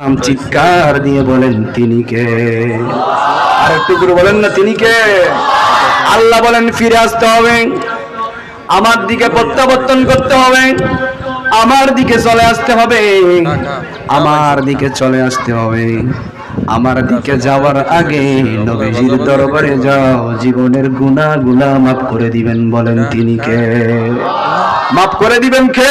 নাম চিৎকার বলেন, তিনি কে? আর একটু করে বলেন না, তিনি কে? আল্লাহ বলেন, ফিরে আসতে হবে। আমার দিকে প্রত্যাবর্তন করতে হবে। আমার দিকে চলে আসতে হবে। আমার দিকে চলে আসতে হবে। আমার দিকে যাওয়ার আগে নবীজির দরবারে যাও। জীবনের গুনাহ গুনাহ মাফ করে দিবেন, বলেন, তিনি কে? মাফ করে দিবেন কে?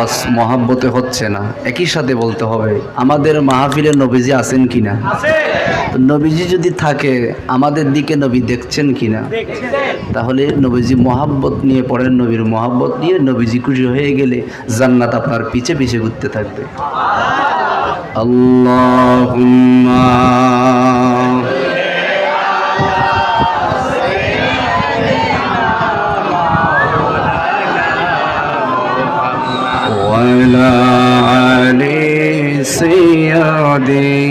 আওয়াজ মহাব্বতে হচ্ছে না। একই সাথে বলতে হবে, আমাদের মাহফিলে নবীজি আছেন কিনা? নবীজি যদি থাকে, আমাদের দিকে নবী দেখছেন কিনা? তাহলে নবীজি মহাব্বত নিয়ে পড়েন, নবীর মহাব্বত নিয়ে নবীজি খুশি হয়ে গেলে জান্নাত আপনার পিছে পিছে ঘুরতে থাকবে। আল্লাহ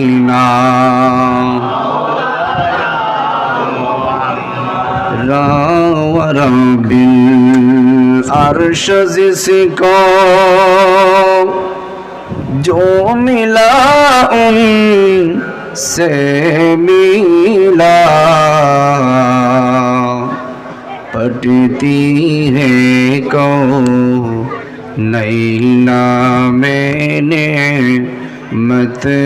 علينا ورب العرش جسك جو ملا ان سے ملا پٹتی ہے کو نئی نام میں نے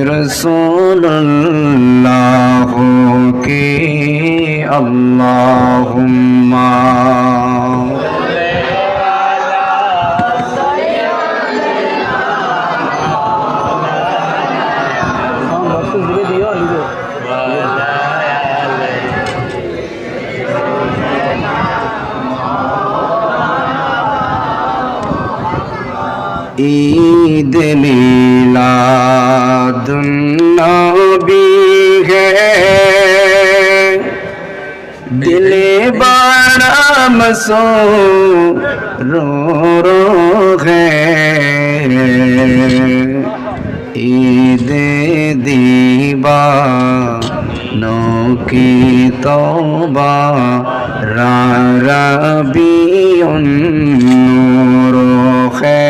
رسول اللہ ईद मिलादुन्नबी है दिले बड़ा मसो रो रो है ईद তবা রাবিউন নূর খে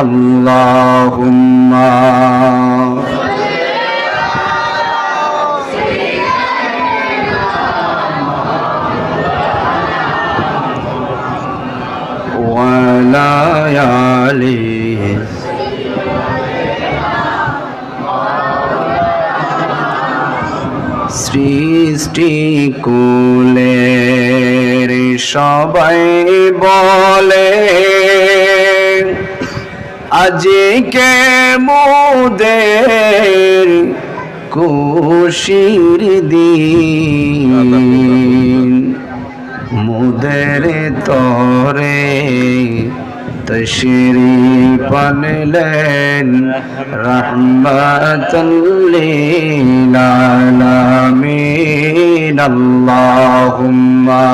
আল্লাহুম্মা। সৃষ্টি কুলের সবাই বলে আজকে মোদের কুশির দিন? মুদের তরে তশরি পানলেন রহমতুল্লিল আলামিন আল্লাহুম্মা